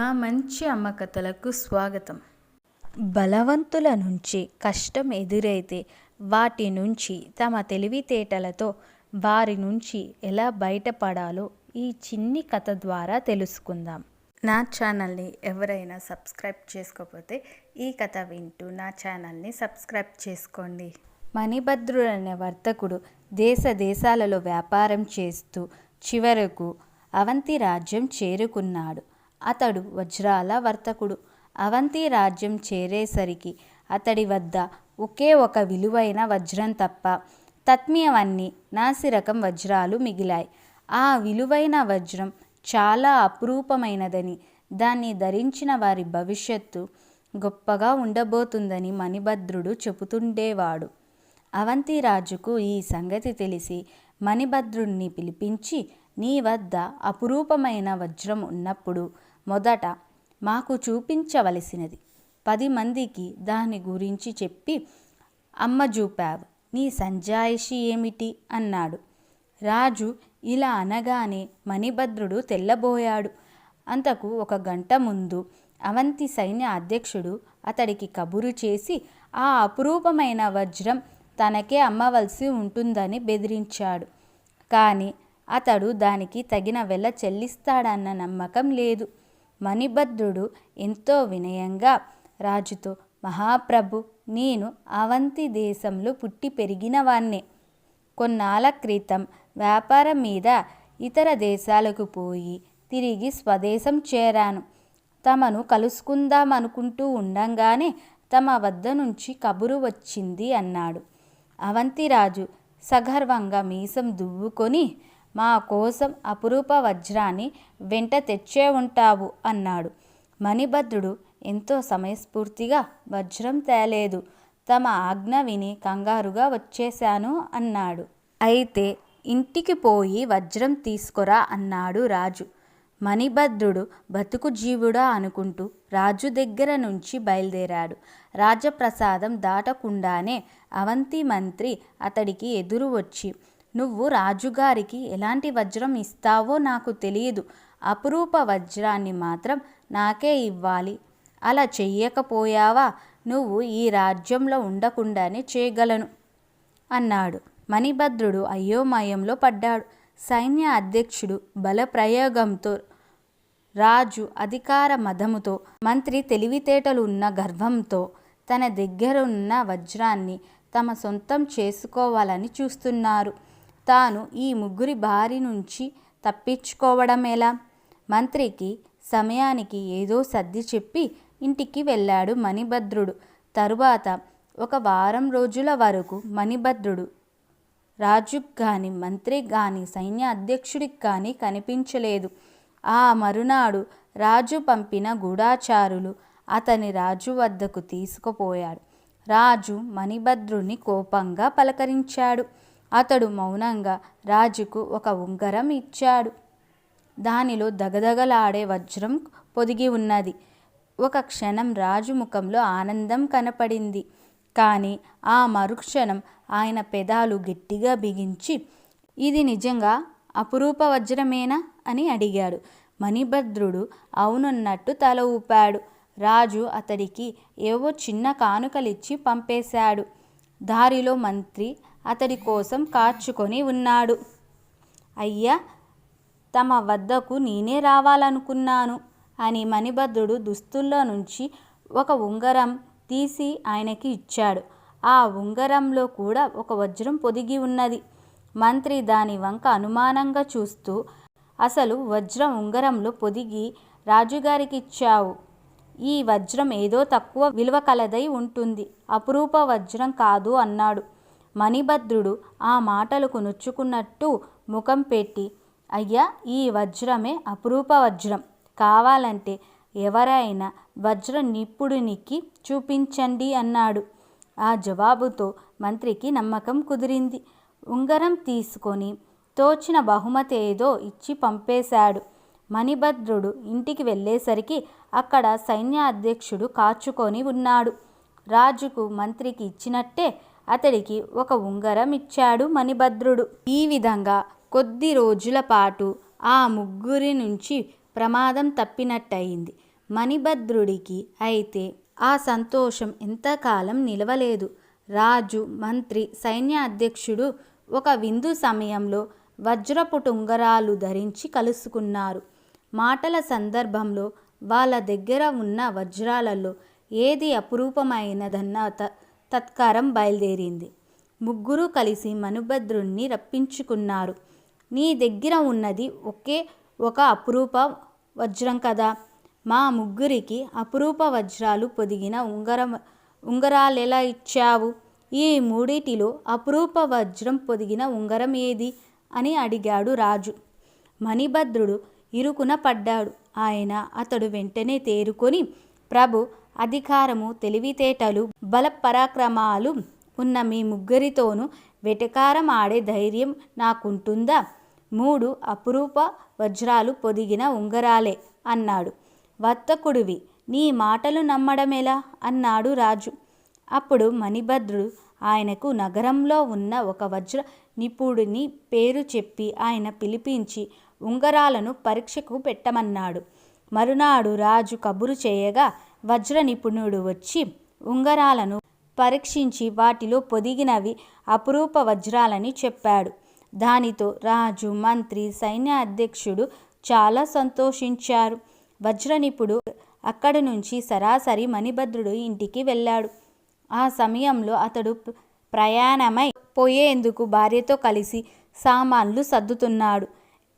మా మంచి అమ్మ కథలకు స్వాగతం. బలవంతుల నుంచి కష్టం ఎదురైతే వాటి నుంచి తమ తెలివితేటలతో వారి నుంచి ఎలా బయటపడాలో ఈ చిన్ని కథ ద్వారా తెలుసుకుందాం. నా ఛానల్ని ఎవరైనా సబ్స్క్రైబ్ చేసుకోకపోతే ఈ కథ వింటూ నా ఛానల్ని సబ్స్క్రైబ్ చేసుకోండి. మణిభద్రుడనే వర్తకుడు దేశ దేశాలలో వ్యాపారం చేస్తూ చివరకు అవంతి రాజ్యం చేరుకున్నాడు. అతడు వజ్రాల వర్తకుడు. అవంతి రాజ్యం చేరేసరికి అతడి వద్ద ఒకే ఒక విలువైన వజ్రం తప్ప తత్మీయవన్నీ నాసిరకం వజ్రాలు మిగిలాయి. ఆ విలువైన వజ్రం చాలా అపురూపమైనదని దాన్ని ధరించిన వారి భవిష్యత్తు గొప్పగా ఉండబోతుందని మణిభద్రుడు చెబుతుండేవాడు. అవంతి రాజుకు ఈ సంగతి తెలిసి మణిభద్రుణ్ణి పిలిపించి నీ వద్ద అపురూపమైన వజ్రం ఉన్నప్పుడు మొదట మాకు చూపించవలసినది. పది మందికి దాని గురించి చెప్పి అమ్మ చూపావు నీ సంజాయిషి ఏమిటి? అన్నాడు. రాజు ఇలా అనగానే మణిభద్రుడు తెల్లబోయాడు. అంతకు ఒక గంట ముందు అవంతి సైన్య అధ్యక్షుడు అతడికి కబురు చేసి ఆ అపురూపమైన వజ్రం తనకే అమ్మవలసి ఉంటుందని బెదిరించాడు. కానీ అతడు దానికి తగిన వెల చెల్లిస్తాడన్న నమ్మకం లేదు. మణిభద్రుడు ఎంతో వినయంగా రాజుతో మహాప్రభు నేను అవంతి దేశంలో పుట్టి పెరిగినవాణ్ణే. కొన్నాళ్ళ క్రితం వ్యాపారం మీద ఇతర దేశాలకు పోయి తిరిగి స్వదేశం చేరాను. తమను కలుసుకుందాం అనుకుంటూ ఉండంగానే తమ వద్ద నుంచి కబురు వచ్చింది అన్నాడు. అవంతిరాజు సగర్వంగా మీసం దువ్వుకొని మా కోసం అపురూప వజ్రాన్ని వెంట తెచ్చే ఉంటావు అన్నాడు. మణిభద్రుడు ఎంతో సమయస్ఫూర్తిగా వజ్రం తేలేదు. తమ ఆజ్ఞ విని కంగారుగా వచ్చేశాను అన్నాడు. అయితే ఇంటికి పోయి వజ్రం తీసుకురా అన్నాడు రాజు. మణిభద్రుడు బతుకు జీవుడా అనుకుంటూ రాజు దగ్గర నుంచి బయలుదేరాడు. రాజప్రసాదం దాటకుండానే అవంతి మంత్రి అతడికి ఎదురు వచ్చి నువ్వు రాజుగారికి ఎలాంటి వజ్రం ఇస్తావో నాకు తెలియదు. అపురూప వజ్రాన్ని మాత్రం నాకే ఇవ్వాలి. అలా చెయ్యకపోయావా? నువ్వు ఈ రాజ్యంలో ఉండకుండానే చేయగలను అన్నాడు. మణిభద్రుడు అయోమయంలో పడ్డాడు. సైన్య అధ్యక్షుడు బలప్రయోగంతో రాజు అధికార మదముతో మంత్రి తెలివితేటలు ఉన్న గర్వంతో తన దగ్గరున్న వజ్రాన్ని తమ సొంతం చేసుకోవాలని చూస్తున్నారు. తాను ఈ ముగ్గురి బారి నుంచి తప్పించుకోవడం ఎలా? మంత్రికి సమయానికి ఏదో సర్ది చెప్పి ఇంటికి వెళ్ళాడు మణిభద్రుడు. తరువాత ఒక వారం రోజుల వరకు మణిభద్రుడు రాజుకు కానీ మంత్రి కానీ సైన్య అధ్యక్షుడికి కానీ కనిపించలేదు. ఆ మరునాడు రాజు పంపిన గూఢాచారులు అతని రాజు వద్దకు తీసుకుపోయాడు. రాజు మణిభద్రుని కోపంగా పలకరించాడు. అతడు మౌనంగా రాజుకు ఒక ఉంగరం ఇచ్చాడు. దానిలో దగదగలాడే వజ్రం పొదిగి ఉన్నది. ఒక క్షణం రాజు ముఖంలో ఆనందం కనపడింది. కానీ ఆ మరుక్షణం ఆయన పెదాలు గట్టిగా బిగించి ఇది నిజంగా అపురూప వజ్రమేనా? అని అడిగాడు. మణిభద్రుడు అవునున్నట్టు తల ఊపాడు. రాజు అతడికి ఏవో చిన్న కానుకలిచ్చి పంపేశాడు. దారిలో మంత్రి అతడి కోసం కార్చుకొని ఉన్నాడు. అయ్యా తమ వద్దకు నేనే రావాలనుకున్నాను అని మణిభద్రుడు దుస్తుల్లో నుంచి ఒక ఉంగరం తీసి ఆయనకి ఇచ్చాడు. ఆ ఉంగరంలో కూడా ఒక వజ్రం పొదిగి ఉన్నది. మంత్రి దాని వంక అనుమానంగా చూస్తూ అసలు వజ్రం ఉంగరంలో పొదిగి రాజుగారికి ఇచ్చావు ఈ వజ్రం ఏదో తక్కువ విలువ కలదై ఉంటుంది. అపురూప వజ్రం కాదు అన్నాడు. మణిభద్రుడు ఆ మాటలకు నొచ్చుకున్నట్టు ముఖం పెట్టి అయ్యా ఈ వజ్రమే అపురూప వజ్రం. కావాలంటే ఎవరైనా వజ్ర నిపుణునికి చూపించండి అన్నాడు. ఆ జవాబుతో మంత్రికి నమ్మకం కుదిరింది. ఉంగరం తీసుకొని తోచిన బహుమతి ఏదో ఇచ్చి పంపేశాడు. మణిభద్రుడు ఇంటికి వెళ్ళేసరికి అక్కడ సైన్య అధ్యక్షుడు కాచుకొని ఉన్నాడు. రాజుకు మంత్రికి ఇచ్చినట్టే అతడికి ఒక ఉంగరం ఇచ్చాడు మణిభద్రుడు. ఈ విధంగా కొద్ది రోజుల పాటు ఆ ముగ్గురి నుంచి ప్రమాదం తప్పినట్టయింది. మణిభద్రుడికి అయితే ఆ సంతోషం ఎంతకాలం నిలవలేదు. రాజు మంత్రి సైన్య అధ్యక్షుడు ఒక విందు సమయంలో వజ్రపు ఉంగరాలు ధరించి కలుసుకున్నారు. మాటల సందర్భంలో వాళ్ళ దగ్గర ఉన్న వజ్రాలలో ఏది అపురూపమైనదన్న త తత్కారం బయలుదేరింది. ముగ్గురు కలిసి మనుభద్రుణ్ణి రప్పించుకున్నారు. నీ దగ్గర ఉన్నది ఒకే ఒక అపురూప వజ్రం కదా? మా ముగ్గురికి అపురూప వజ్రాలు పొదిగిన ఉంగరం ఉంగరాలెలా ఇచ్చావు? ఈ మూడిటిలో అపురూప వజ్రం పొదిగిన ఉంగరం ఏది? అని అడిగాడు రాజు. మణిభద్రుడు ఇరుకున పడ్డాడు. ఆయన అతడు వెంటనే తేరుకొని ప్రభు అధికారము తెలివితేటలు బల పరాక్రమాలు ఉన్న మీ ముగ్గురితోనూ వెటకారం ఆడే ధైర్యం నాకుంటుందా? మూడు అపురూప వజ్రాలు పొదిగిన ఉంగరాలే అన్నాడు. వర్తకుడివి నీ మాటలు నమ్మడమెలా? అన్నాడు రాజు. అప్పుడు మణిభద్రుడు ఆయనకు నగరంలో ఉన్న ఒక వజ్ర నిపుణుడిని పేరు చెప్పి ఆయన పిలిపించి ఉంగరాలను పరీక్షకు పెట్టమన్నాడు. మరునాడు రాజు కబురు చేయగా వజ్ర నిపుణుడు వచ్చి ఉంగరాలను పరీక్షించి వాటిలో పొదిగినవి అపురూప వజ్రాలని చెప్పాడు. దానితో రాజు మంత్రి సైన్య అధ్యక్షుడు చాలా సంతోషించారు. వజ్రనిపుడు అక్కడి నుంచి సరాసరి మణిభద్రుడు ఇంటికి వెళ్ళాడు. ఆ సమయంలో అతడు ప్రయాణమై పోయేందుకు భార్యతో కలిసి సామాన్లు సర్దుతున్నాడు.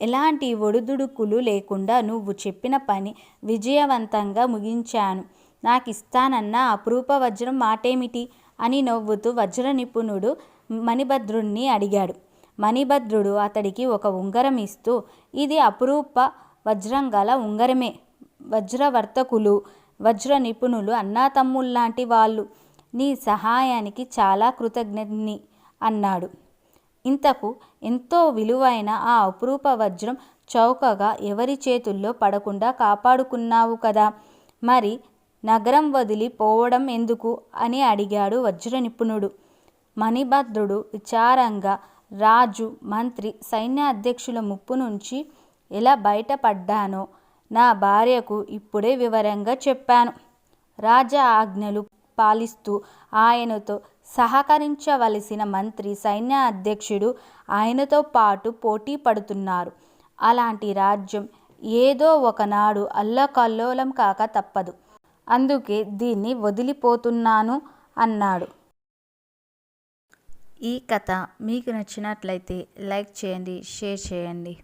ఎలాంటి ఒడిదుడుకులు లేకుండా నువ్వు చెప్పిన పని విజయవంతంగా ముగించాను. నాకు ఇస్తానన్న అపురూప వజ్రం మాటేమిటి? అని నవ్వుతూ వజ్ర నిపుణుడు మణిభద్రుణ్ణి అడిగాడు. మణిభద్రుడు అతడికి ఒక ఉంగరం ఇస్తూ ఇది అపురూప వజ్రం గల ఉంగరమే. వజ్రవర్తకులు వజ్ర నిపుణులు అన్నాతమ్ముల్లాంటి వాళ్ళు. నీ సహాయానికి చాలా కృతజ్ఞని అన్నాడు. ఇంతకు ఎంతో విలువైన ఆ అపురూప వజ్రం చౌకగా ఎవరి చేతుల్లో పడకుండా కాపాడుకున్నావు కదా? మరి నగరం వదిలి పోవడం ఎందుకు? అని అడిగాడు వజ్ర నిపుణుడు మణిభద్రుడు విచారంగా రాజు మంత్రి సైన్యాధ్యక్షుల ముప్పు నుంచి ఎలా బయటపడ్డానో నా భార్యకు ఇప్పుడే వివరంగా చెప్పాను. రాజ ఆజ్ఞలు పాలిస్తూ ఆయనతో సహకరించవలసిన మంత్రి సైన్య అధ్యక్షుడు ఆయనతో పాటు పోటీ పడుతున్నారు. అలాంటి రాజ్యం ఏదో ఒకనాడు అల్లకల్లోలం కాక తప్పదు. అందుకే దీన్ని వదిలిపోతున్నాను అన్నాడు. ఈ కథ మీకు నచ్చినట్లయితే లైక్ చేయండి షేర్ చేయండి.